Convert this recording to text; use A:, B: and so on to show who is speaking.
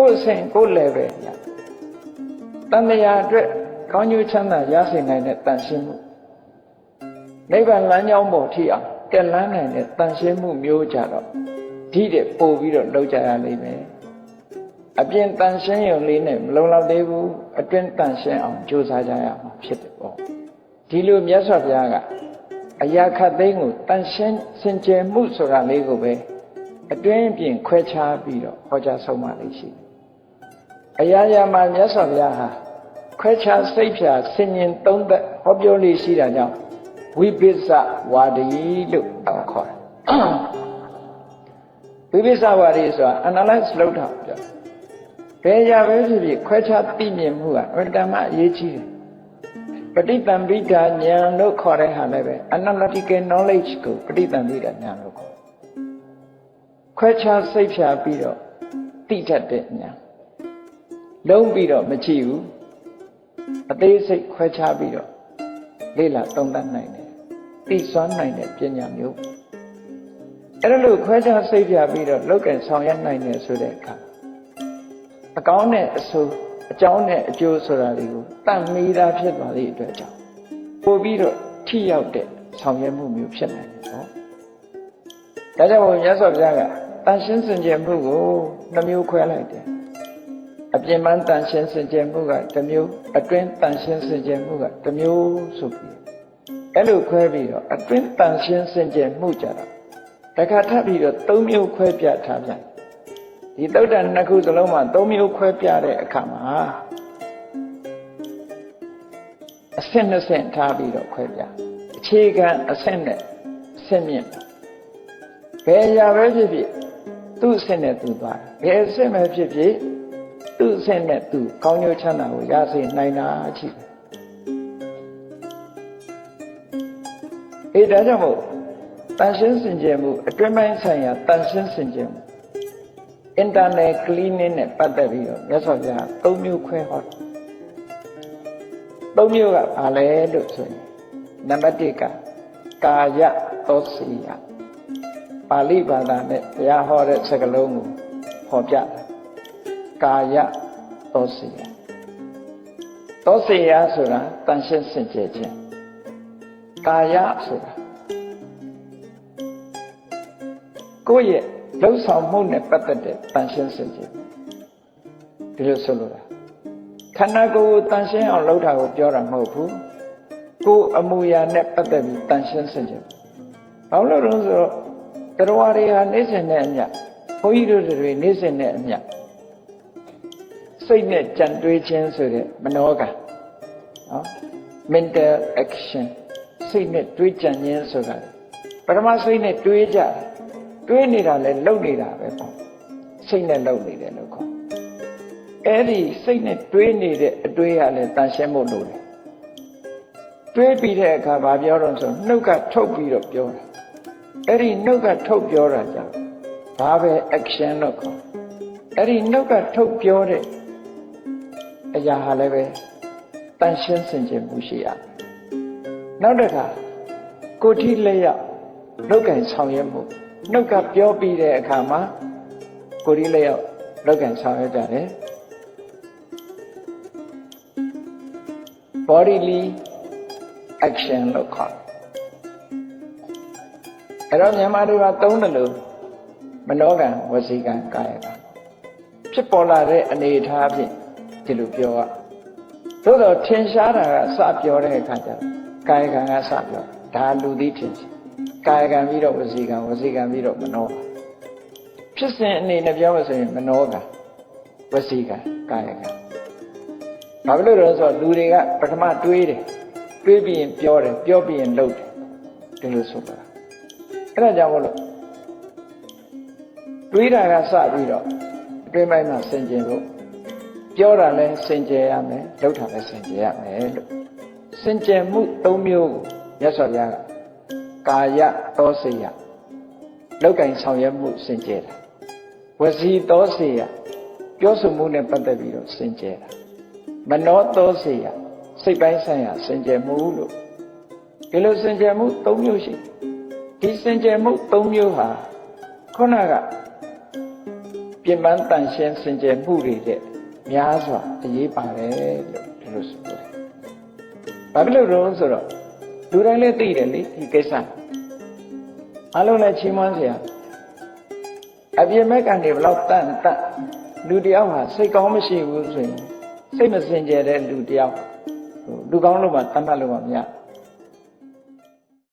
A: ကိုယ်အစဉ်ကိုယ် level ညတန်မြာအတွက်ကောင်းကျိုးချမ်းသာရစေနိုင်တဲ့တန်ရှင်းမှုနိဗ္ဗာန်လမ်းကြောင်းပေါ်ထိအောင်တက်လန်းနိုင်တဲ့တန်ရှင်းမှုမျိုးကြတော့ဒီတဲ့ပို့ပြီးတော့လောက်ကြရလိမ့်မယ်အပြင်တန်ရှင်းရုံလေးနဲ့မလုံလောက်သေးဘူးအတွင်းတန်ရှင်းအောင်ကြိုးစားကြရမှာဖြစ်တယ်ပေါ့ဒီလိုမြတ်စွာဘုရားကအရာခတ်သိမ်းကိုတန်ရှင်းစင်ကြယ်မှုဆိုတာလေးကိုပဲအတွင်းပြင်ခွဲခြားပြီးတော့ဟောကြားဆုံးမလေးရှိတယ် အရာရာမှာမြတ်စွာဘုရားဟာခွဲခြားစိတ်ဖြာဆင်ញင်သုံးသက်ဟောပြောလေးရှိတာကြောင့်ဝိပိဿဝါဒီလို့ခေါ်တယ်ဝိပိဿဝါဒီဆိုတာ analyze လုပ်တာပြောဘယ်ရာပဲဖြစ်ဖြစ်ခွဲခြားသိမြင်မှုကအတ္တမအရေးကြီးတယ်ပဋိသင်္ပိဒာဉာဏ်လို့ခေါ်တဲ့ဟာလည်းပဲ analytical knowledge ကိုပဋိသင်္ပိဒာဉာဏ်လို့ခေါ်ခွဲခြားစိတ်ဖြာပြီးတော့သိတတ်တဲ့ဉာဏ် လုံးပြီးတော့မကြည့်ဘူးအသေးစိတ်ခွဲခြားပြီးတော့လေ့လာသုံးသပ်နိုင်တယ်သိစွမ်းနိုင်တဲ့ပညာမျိုးအဲ့ဒါလို့ခွဲခြားစိတ်ဖြာပြီးတော့လောက်ကင်ဆောင်ရွက်နိုင်တယ်ဆိုတဲ့အခါအကောင်းနဲ့အဆိုးအကြောင်းနဲ့အကျိုးဆိုတာတွေကိုတတ်မိတာဖြစ်သွားသည့်အတွက်ကြောင့်ပို့ပြီးတော့ထိရောက်တဲ့ဆောင်ရွက်မှုမျိုးဖြစ်နိုင်တယ်နော်ဒါကြောင့်ဘုရားဆော့ဘုရားကတန်ရှင်းစင်ကြယ်မှုကိုနှမျိုးခွဲလိုက်တယ် အပြင်ပန်းတန်ရှင်းစင်ကြယ်မှုကတစ်မျိုးအတွင်းတန်ရှင်းစင်ကြယ်မှုကတစ်မျိုးဆိုပြီးအဲ့လိုခွဲပြီးတော့အတွင်းတန်ရှင်းစင်ကြယ်မှုကြတော့တခါထပ်ပြီးတော့သုံးမျိုးခွဲပြထားပြန်ဒီသုဒ္ဓနှစ်ခုစလုံးမှာသုံးမျိုးခွဲပြတဲ့အခါမှာအဆင့်နှစ်ဆင့်ထားပြီးတော့ခွဲပြအခြေခံအဆင့်နဲ့အဆင့်မြင့်ဘယ်အရာပဲဖြစ်ဖြစ်သူ့အဆင့်နဲ့သူသွားတယ်ဘယ်အဆင့်ပဲဖြစ်ဖြစ် သူ့အဆင့်နဲ့သူကောင်းကျိုးချမ်းသာကိုရစေနိုင်တာရှိတယ်အေးဒါကြောင့်မို့တန်ရှင်းစင်ကြယ်မှုအတွင်းပိုင်းဆိုင်ရာတန်ရှင်းစင်ကြယ်မှု internal cleaning နဲ့ပတ်သက်ပြီးတော့မြတ်စွာဘုရား၃မျိုးခွဲဟောတယ်၃မျိုးကဘာလဲလို့ဆိုရင်နံပါတ်၁ကကာယသောစီယပါဠိဘာသာနဲ့ဘုရားဟောတဲ့စကားလုံးကိုဟောပြတယ် ကာယသောစီယသောစီယဆိုတာတန်ရှင်းစင်ကြယ်ခြင်းကာယဆိုတာကိုယ့်ရဲ့လှုပ်ဆောင်မှုနဲ့ပတ်သက်တဲ့တန်ရှင်းစင်ကြယ်ဒီလိုဆိုလိုတာခန္ဓာကိုယ်ကိုတန်ရှင်းအောင်လုပ်တာကိုပြောတာမဟုတ်ဘူးကိုယ်အမူအရာနဲ့ပတ်သက်ပြီးတန်ရှင်းစင်ကြယ်ဘာလို့လဲဆိုတော့တရားတွေဟာနေစဉ်နဲ့အမျှဘုန်းကြီးတို့တွေနေစဉ်နဲ့အမျှ စိတ်နဲ့ကြံတွေးခြင်းဆိုတဲ့မနောကနော် mental action စိတ်နဲ့တွေးကြံခြင်းဆိုတာပထမစိတ်နဲ့တွေးကြတယ်တွေးနေတာလဲလုံနေတာပဲပေါ့စိတ်နဲ့လုံနေတယ်လို့ခေါ်အဲ့ဒီစိတ်နဲ့တွေးနေတဲ့အတွေးရလဲတန်ရှင်းဖို့လိုတယ်တွေးပြီးတဲ့အခါဘာပြောတော့ဆိုနှုတ်ကထုတ်ပြီးတော့ပြောတာအဲ့ဒီနှုတ်ကထုတ်ပြောတာကြောင့်ဘာပဲ action လို့ခေါ်အဲ့ဒီနှုတ်ကထုတ်ပြောတဲ့ အရာဟာလည်းပဲတန်ရှင်းစင်ကြယ်မှုရှိရနောက်တစ်ခါကိုထိလက်ရောက်လောက်ကင်ဆောင်ရွက်မှုနှုတ်ကပြောပြီးတဲ့အခါမှာကိုရီလက်ရောက်လောက်ကင်ဆောင်ရွက်ကြတယ် bodily action လို့ခေါ်တယ်အဲ့တော့မြန်မာတွေကသုံးတယ်လို့မနောကံဝစီကံကာယကံဖြစ်ပေါ်လာတဲ့အနေအထားဖြင့် ဒီလိုပြောရသို့တော့ထင်ရှားတာကစပြောတဲ့အခါကျတော့ကာယကံကစပြောဒါလူသိထင်ရှားကာယကံပြီးတော့ဝစီကံဝစီကံပြီးတော့မနောဖြစ်စဉ်အနေနဲ့ပြောလို့ဆိုရင်မနောကံဝစီကံကာယကံဘာဖြစ်လို့လဲဆိုတော့လူတွေကပထမတွေးတယ်တွေးပြီးရင်ပြောတယ်ပြောပြီးရင်လုပ်တယ်ဒီလိုဆိုတာအဲ့ဒါကြောင့်မလို့တွေးတာကစပြီးတော့အတွင်းပိုင်းမှာစင်ကြင်ဖို့ ပြောတာလည်းစင်ကြယ်ရမယ်လုပ်တာလည်းစင်ကြယ်ရမယ်လို့စင်ကြယ်မှု၃မျိုးကိုမြတ်စွာဘုရားကကာယသောစေယလောက်ကင်ဆောင်ရွက်မှုစင်ကြယ်တာဝစီသောစေယပြောဆိုမှုနဲ့ပတ်သက်ပြီးတော့စင်ကြယ်တာမနောသောစေယစိတ်ပိုင်းဆိုင်ရာစင်ကြယ်မှုလို့ဒီလိုစင်ကြယ်မှု၃မျိုးရှိဒီစင်ကြယ်မှု၃မျိုးဟာခုနကပြင်ပန်းတန်ရှင်းစင်ကြယ်မှုတွေတဲ့ များစွာအရေးပါတယ်လို့ဒီလိုဆိုတယ်။ဘာဖြစ်လို့လဲဆိုတော့လူတိုင်းလည်းသိတယ်လေဒီကိစ္စအလုံးလည်းချီးမွမ်းစရာအပြစ်မဲ့ကနေဘလောက်တန်တန်လူတယောက်ဟာစိတ်ကောင်းမရှိဘူးဆိုရင်စိတ်မစင်ကြယ်တဲ့လူတယောက်ဟိုလူကောင်းလို့မှတတ်မှတ်လို့မှမရဘူး